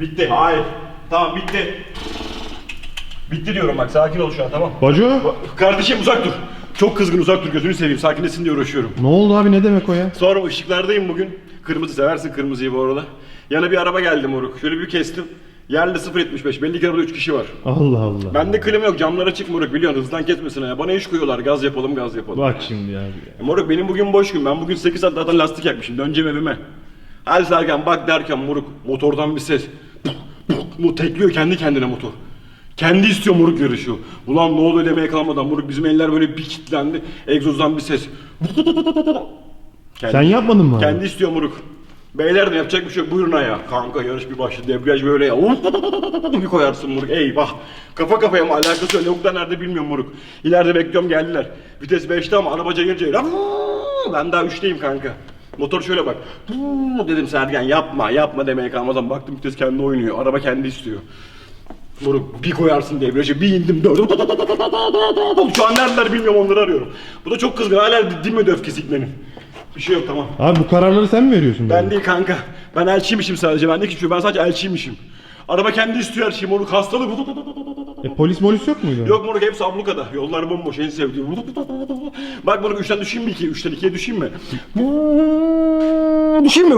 Bitti. Hayır. Tamam bitti. Bitti diyorum bak sakin ol şu an tamam. Baco. Kardeşim uzak dur. Çok kızgın uzak dur gözünü seveyim sakinleşsin diye uğraşıyorum. Ne oldu abi ne demek o ya? Sonra ışıklardayım bugün. Kırmızı seversin kırmızıyı bu arada. Yana bir araba geldi moruk. Şöyle bir kestim. Yerli 0.75. Belli ki arabada 3 kişi var. Allah Allah. Bende klima yok. Camlar açık moruk biliyorsun. Hızdan kesmesin ya. Bana iş koyuyorlar. Gaz yapalım gaz yapalım. Bak şimdi abi ya. E moruk benim bugün boş gün. Ben bugün 8 saat zaten lastik yakmışım. Döneceğim evime. Hadi Serkan bak derken moruk motordan bir ses. Bu tekliyor kendi kendine motor. Kendi istiyor moruk yarışıyor. Ulan ne oluyor demeye kalmadan moruk bizim eller böyle bir kilitlendi. Egzozdan bir ses. Kendi- Sen yapmadın mı? Kendi istiyor moruk. Beyler de yapacak bir şey yok. Buyurun ya. Kanka yarış bir başladı. Debriyaj böyle ya. bir koyarsın moruk. Eyvah. Kafa kafaya mı alakası yok. Lavuklar nerede bilmiyorum moruk. İleride bekliyorum geldiler. Vites 5'te ama araba cayır cayır. Ben daha 3'teyim kanka. Motor şöyle bak. Dedim Sergen yapma yapma demeye kalmadan baktım vites kendi oynuyor. Araba kendi istiyor. Moruk bir koyarsın debriyaja bir indim dördüm. Şu an neredeler bilmiyorum onları arıyorum. Bu da çok kızgın hala dinmedi öfkesi benim. Bir şey yok tamam. Abi bu kararları sen mi veriyorsun? Ben böyle? değil kanka. Ben elçiymişim sadece. Ben de şey. Ben sadece elçiymişim. Araba kendi istiyor her şeyi. Moruk hastalık. E, polis molis yok muydu? Yok moruk hepsi ablukada. Yollar bomboş. En sevdiğim. Bak moruk 3'ten düşeyim mi 2? 3'ten 2'ye düşeyim mi? Düşeyim mi?